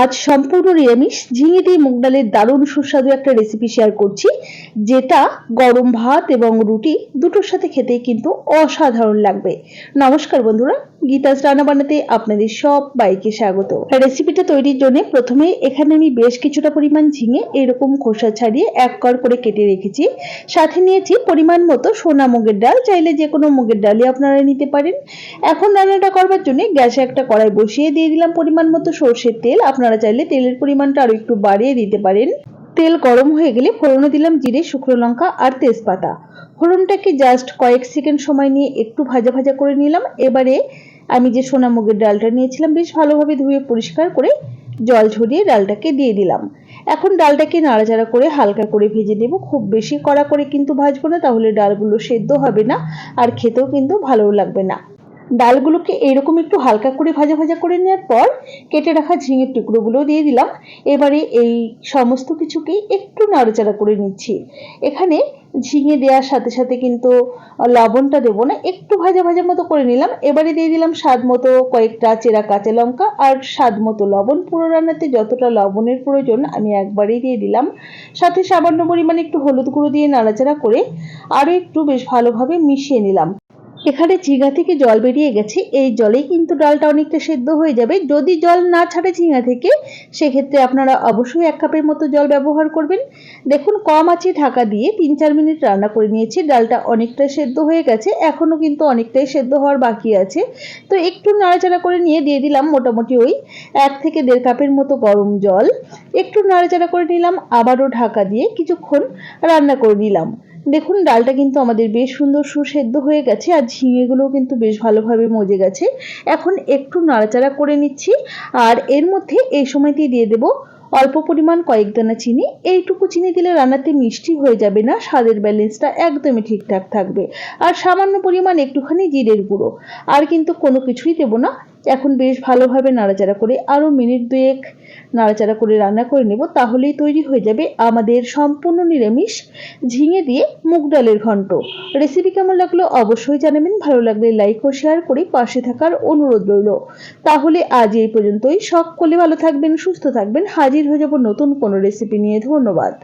আজ সম্পূর্ণ নিরামিষ। ঝিঙে দিয়ে মুগ ডালের দারুণ সুস্বাদু একটা রেসিপি শেয়ার করছি, যেটা গরম ভাত এবং রুটি দুটোর সাথে খেতে কিন্তু অসাধারণ লাগবে। নমস্কার বন্ধুরা গীতাস রান্না বানাতে আপনাদের সব বাইকে স্বাগত। রেসিপিটা তৈরির জন্য প্রথমে এখানে আমি বেশ কিছুটা পরিমাণ ঝিঙে এরকম খোসা ছাড়িয়ে এক কর করে কেটে রেখেছি। সাথে নিয়েছি পরিমাণ মতো সোনা মুগের ডাল, চাইলে যে কোনো মুগের ডালই আপনারা নিতে পারেন। এখন রান্নাটা করবার জন্য গ্যাসে একটা কড়াই বসিয়ে দিয়ে দিলাম পরিমাণ মতো সর্ষের তেল। আপনারা চাইলে তেলের পরিমাণটা আরও একটু বাড়িয়ে দিতে পারেন। তেল গরম হয়ে গেলে ফোড়নে দিলাম জিরে, শুকনো লঙ্কা আর তেজপাতা। ফোড়নটাকে জাস্ট কয়েক সেকেন্ড সময় নিয়ে একটু ভাজা ভাজা করে নিলাম। এবারে আমি যে সোনা মুগের ডালটা নিয়েছিলাম, বেশ ভালোভাবে ধুয়ে পরিষ্কার করে জল ঝরিয়ে ডালটাকে দিয়ে দিলাম। এখন ডালটাকে নাড়াচাড়া করে হালকা করে ভেজে নেব। খুব বেশি কড়া করে কিন্তু ভাজবো না, তাহলে ডালগুলো সেদ্ধ হবে না আর খেতেও কিন্তু ভালো লাগবে না। ডালগুলোকে এরকম একটু হালকা করে ভাজা ভাজা করে নেওয়ার পর কেটে রাখা ঝিঙের টুকরোগুলো দিয়ে দিলাম। এবারে এই সমস্ত কিছুকেই একটু নাড়াচাড়া করে নিচ্ছি। এখানে ঝিঙে দেওয়ার সাথে সাথে কিন্তু লবণটা দেবো না, একটু ভাজা ভাজা মতো করে নিলাম। এবারে দিয়ে দিলাম স্বাদ মতো কয়েকটা চেরা কাঁচা লঙ্কা আর স্বাদ মতো লবণ। পুরো রান্নাতে যতটা লবণের প্রয়োজন আমি একবারেই দিয়ে দিলাম। সাথে সামান্য পরিমাণে একটু হলুদ গুঁড়ো দিয়ে নাড়াচাড়া করে আরও একটু বেশ ভালোভাবে মিশিয়ে নিলাম। এখানে ঝিঙা থেকে জল বেরিয়ে গেছে। এই জলেই কিন্তু ডালটা অনেকটা সেদ্ধ হয়ে যাবে। যদি জল না ছাড়ে ঝিঙা থেকে, সেক্ষেত্রে আপনারা অবশ্যই এক কাপের মতো জল ব্যবহার করবেন। দেখুন, কম আছে ঢাকা দিয়ে তিন চার মিনিট রান্না করে নিয়েছি। ডালটা অনেকটাই সেদ্ধ হয়ে গেছে। এখনও কিন্তু অনেকটাই সেদ্ধ হওয়ার বাকি আছে। তো একটু নাড়াচাড়া করে নিয়ে দিয়ে দিলাম মোটামুটি ওই এক থেকে দেড় কাপের মতো গরম জল। একটু নাড়াচাড়া করে নিলাম, আবারও ঢাকা দিয়ে কিছুক্ষণ রান্না করে নিলাম। দেখুন, ডালটা কিন্তু আমাদের বেশ সুন্দর সুসেদ্ধ হয়ে গেছে আর ঝিঙেগুলোও কিন্তু বেশ ভালোভাবে মজে গেছে। এখন একটু নাড়াচাড়া করে নিচ্ছি আর এর মধ্যে এই সময়তেই দিয়ে দেবো অল্প পরিমাণ কয়েক দানা চিনি। এইটুকু চিনি দিলে রান্নাতে মিষ্টি হয়ে যাবে না, স্বাদের ব্যালেন্সটা একদমই ঠিকঠাক থাকবে। আর সামান্য পরিমাণ একটুখানি জিরের গুঁড়ো। আর কিন্তু কোনো কিছুই দেবো না এখন বেশ ভালোভাবে নাড়াচাড়া করে আরও মিনিট দুয়েক নাড়াচাড়া করে রান্না করে নেব, তাহলেই তৈরি হয়ে যাবে আমাদের সম্পূর্ণ নিরামিষ ঝিঙে দিয়ে মুগ ডালের ঘন্ট। রেসিপি কেমন লাগল অবশ্যই জানাবেন, ভালো লাগলে লাইক ও শেয়ার করে পাশে থাকার অনুরোধ রইল। তাহলে আজ এই পর্যন্তই, সকলে ভালো থাকবেন, সুস্থ থাকবেন, হাজির হয়ে যাব নতুন কোনো রেসিপি নিয়ে, ধন্যবাদ।